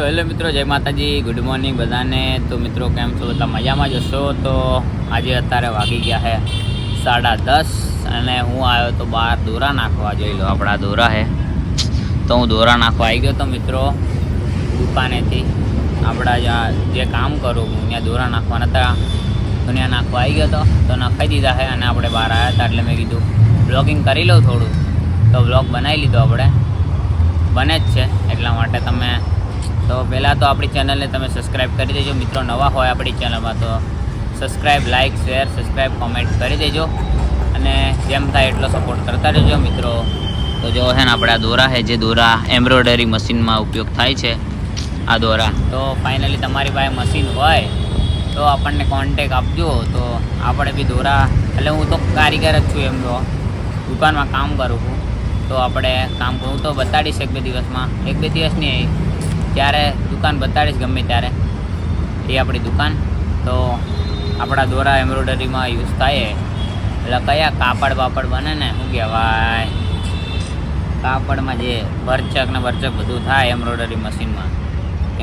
તો હેલો મિત્રો, જય માતાજી ગુડ મોર્નિંગ બધાને. તો મિત્રો, કેમ છો? બધા મજામાં જશો તો આજે અત્યારે વાગી ગયા છે સાડા દસ અને હું આવ્યો તો બહાર દોરા નાખવા જોઈ લો. આપણા દોરા છે તો હું દોરા નાખવા આવી ગયો તો મિત્રો, દુકાનેથી. આપણા જ્યાં જે કામ કરું હું, ત્યાં દોરા નાખવાના હતા. તો ત્યાં નાખવા આવી ગયો તો તો નાખાઈ દીધા છે અને આપણે બહાર આવ્યા હતા. એટલે મેં કીધું બ્લોગિંગ કરી લઉં થોડું. તો બ્લોગ બનાવી લીધો આપણે. બને જ છે એટલા માટે તમે તો પહેલાં તો આપણી ચેનલને તમે સબસ્ક્રાઈબ કરી દેજો. મિત્રો નવા હોય આપણી ચેનલમાં તો subscribe like share subscribe comment કરી દેજો. અને જેમ થાય એટલો સપોર્ટ કરતા રહેજો મિત્રો. તો જો છે ને આપણે દોરા છે જે દોરા એમ્બ્રોઇડરી મશીનમાં ઉપયોગ થાય છે, આ દોરા. તો ફાઇનલી તમારી પાસે મશીન હોય, તો આપણને કોન્ટેક આપજો. તો આપણે બી દોરા, એટલે હું તો કારીગર જ છું એમ તો. દુકાનમાં કામ કરું છું. તો આપણે કામ હું તો બતાડીશ એક બે દિવસમાં. એક બે દિવસ નહીં ત્યારે દુકાન બતાડીશ ગમે ત્યારે. એ આપણી દુકાન. તો આપણા દોરા એમ્બ્રોઇડરીમાં યુઝ થાય. એટલે કયા કાપડ બાપડ બને ને શું કહેવાય કાપડમાં જે ભરચક ને ભરચક બધું થાય એમ્બ્રોઇડરી મશીનમાં,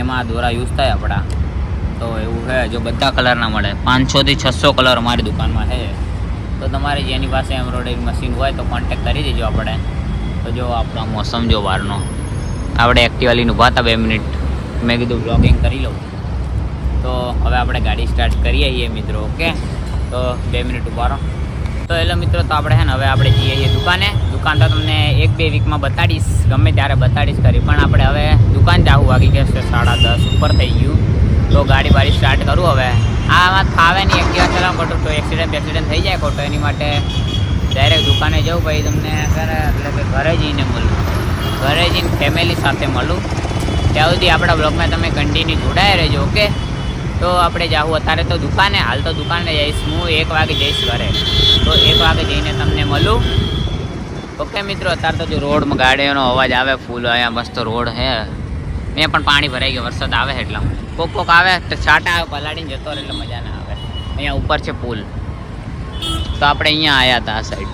એમાં આ દોરા યુઝ થાય આપણા. તો એવું છે જો બધા કલરના મળે. પાંચસોથી છસો કલર અમારી દુકાનમાં છે તો તમારે જેની પાસે એમ્બ્રોઇડરી મશીન હોય તો કોન્ટેક કરી દેજો આપણે. તો જો આપણો મોસમ જો બહારનો. આપણે એક્ટિવા લઈને ઊભા હતા, બે મિનિટ. મેં કીધું બ્લોગિંગ કરી લઉં. તો હવે આપણે ગાડી સ્ટાર્ટ કરીએ છીએ મિત્રો ઓકે તો બે મિનિટ ઊભા રહો. તો એટલે મિત્રો, તો આપણે છે ને, હવે આપણે જઈએ છીએ દુકાને. દુકાન તો તમને એક બે વીકમાં બતાડીશ, ગમે ત્યારે બતાડીશ, કરી પણ આપણે હવે દુકાન જવું વાગી ગયા છે સાડા દસ ઉપર થઈ ગયું. તો ગાડી બાડી સ્ટાર્ટ કરું હવે. આમાં ફાવે નહીં એક્ટિવા ચલાવ ખોટું તો એક્સિડન્ટ એક્સિડન્ટ થઈ જાય ખોટો, એની માટે ડાયરેક્ટ દુકાને જવું પછી તમને ઘરે એટલે કે ઘરે જઈને મળું ઘરે જઈને ફેમિલી સાથે મળું. ત્યાં સુધી આપણા બ્લોગમાં તમે કન્ટિન્યુ જોડાયા રહેજો ઓકે તો આપણે જાવું અત્યારે તો દુકાને, હાલ તો દુકાને જઈશ. હું એક વાગે જઈશ ઘરે. તો એક વાગે જઈને તમને મળું. ઓકે મિત્રો, અત્યારે તો જો રોડમાં ગાડીઓનો અવાજ આવે ફૂલ અહીંયા મસ્ત રોડ છે અહીંયા પણ પાણી ભરાઈ ગયું, વરસાદ આવે એટલા. કોક કોક આવે, તો છાંટા આવે પલાડીને જતો રહે એટલે મજા ના આવે. અહીંયા ઉપર છે પુલ. તો આપણે અહીંયા આવ્યા હતા આ સાઈડ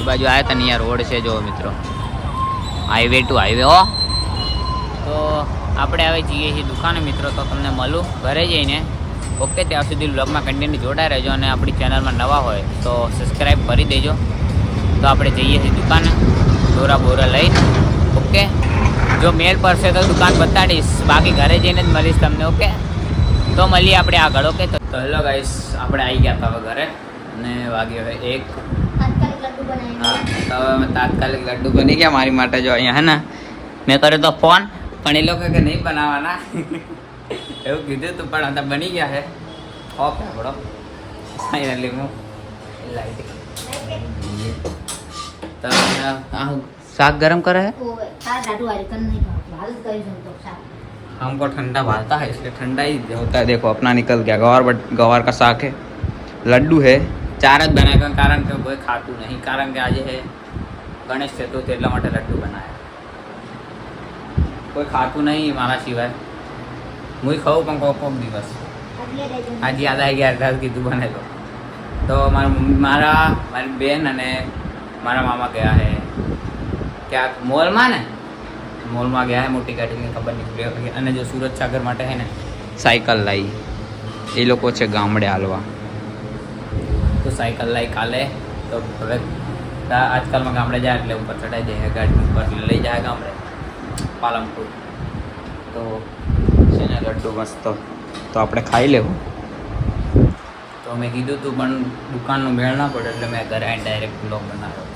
એ બાજુ આવ્યા હતા ને, અહીંયા રોડ છે જો મિત્રો. હાઈવે ટુ હાઈવે, હો. તો આપણે હવે જઈએ છીએ દુકાને, મિત્રો, તો તમને મળું ઘરે જઈને. ઓકે, ત્યાં સુધી બ્લોગમાં કન્ટિન્યુ જોડાઈ રહેજો અને આપણી ચેનલમાં નવા હોય તો સબસ્ક્રાઈબ કરી દેજો. તો આપણે જઈએ છીએ દુકાને દોરા બોરા લઈને. ઓકે? જો મેલ પડશે તો દુકાન બતાડીશ. બાકી ઘરે જઈને જ મળીશ તમને, ઓકે? તો મળીએ આપણે આગળ, ઓકે? તો હેલો ગાઈસ આપણે આવી ગયા હતા હવે ઘરે અને વાગ્યો હવે એક. તાત્કાલિક લડ્ડુ બનાવીને હા તો હવે અમે તાત્કાલિક લડ્ડુ બની ગયા મારી માટે જો અહીંયા હે ને મેં કર્યો તો ફોન પણ એ લોકો કે નહીં બનાવવાના એવું કીધું તું પણ आता બની ગયા છે ઓફ આપણો ફાઇનલી હું લાઈટ તો આ શાક ગરમ કરે है ઓવે તાર દાદુ વારી કન નહીં ભાવતું હાલ જ કરી શકતો શાક हमको ठंडा भाता है इसलिए ठंडा ही होता है देखो अपना निकल गया गवार बट गवार का साग है लड्डू है ચાર જ બનાવ્યા કારણ કે કોઈ ખાતું નહીં. કારણ કે આજે ગણેશ ચતુર્થી, એટલા માટે લડ્ડુ બનાવ્યા. કોઈ ખાતું નહીં મારા સિવાય. હું ખાઉં પણ કોક કોક દિવસ. આજે યાદ આવી ગયા એટલે કીધું બને તો તો મારા મમ્મી, મારા, મારી બેન અને મારા મામા ગયા છે ક્યાંક મોલમાં ને? મોલમાં ગયા હે, મોટી ગાડીની ખબર નહીં અને જો સુરત સાગર માટે છે ને, સાયકલ લાવી એ લોકો છે ગામડે હાલવા. સાયકલ લઈ કાલે. તો હવે આજકાલમાં ગામડે જાય એટલે ઉપર ચડાઈ જાય ગાડી ઉપર લઈ જાય ગામડે. પાલનપુર. તો છે ને લડ્ડુ મસ્ત. તો આપણે ખાઈ લેવું. તો મેં કીધું તું પણ દુકાનનું મેળ ના પડે એટલે મેં ઘરે આવીને ડાયરેક્ટ બ્લોગ બનાવ્યો.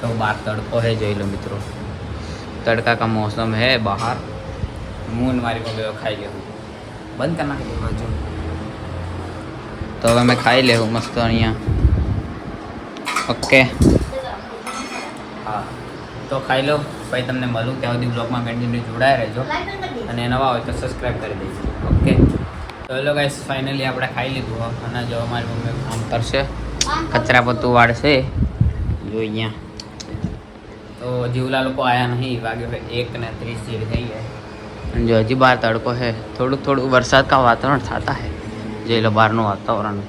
તો બહાર તડકો હે જોઈ લો મિત્રો. તડકા કા મોસમ હે બહાર. મૂન મારી મમ્મી ખાઈ ગયું બંધ કરી નાખી બાજુ તો હવે મેં ખાઈ લેવું મસ્ત અહીંયા. ઓકે. હા. તો ખાઈ લો. પછી તમને મળું ત્યાં સુધી બ્લોગમાં કન્ટિન્યુ જોડાયા રહેજો. અને નવા હોય તો સબસ્ક્રાઈબ કરી દેજો. ઓકે? તો હેલો ગાઈસ ફાઇનલી આપણે ખાઈ લીધું. હો. અને જો અમારી મમ્મી કામ કરશે. કચરા પત્તું વાળશે. જો અહીંયા. તો જીવલા લોકો આયા નહીં. વાગે એક ને ત્રીસ જેવી થઈ જાય. અને જો હજી બહાર તડકો છે. થોડુંક થોડુંક વરસાદ કા વાતાવરણ થતા है જોઈ લો બહારનું વાતાવરણ.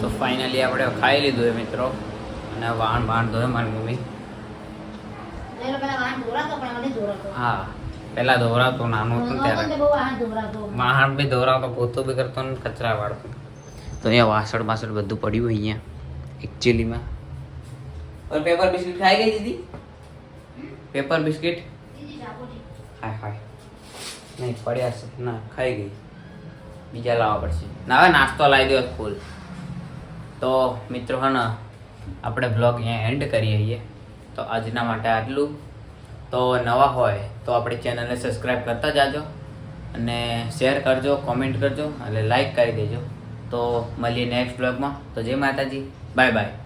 તો ફાઇનલી આપણે ખાઈ લીધું એ મિત્રો. અને વાહન વાણ ધોયો મારી મમ્મી. હા પેલા ધોવરાતો નાનો હતો ત્યારે. વાહણ બી ધોવરાતો પોતું બી કરતો ને કચરા વાળતો. તો અહીંયા વાસણ બાસણ બધું પડ્યું અહીંયા એકચ્યુઅલીમાં ઓર પેપર બિસ્કિટ ખાઈ ગઈ દીદી પેપર બિસ્કિટ? હાય હાય. નહીં પડ્યા છે. ના ખાઈ ગઈ. બીજા લાવવા પડશે. હવે નાસ્તો લાવી દો ફૂલ તો મિત્રો હા આપણે બ્લોગ અહીંયા એન્ડ કરીએ છીએ. તો આજના માટે આટલું. તો નવા હોય તો આપણી ચેનલને સબસ્ક્રાઈબ કરતા જાજો અને શેર કરજો કોમેન્ટ કરજો અને લાઈક કરી દેજો. તો મળીએ નેક્સ્ટ બ્લોગમાં તો જય માતાજી. Bye bye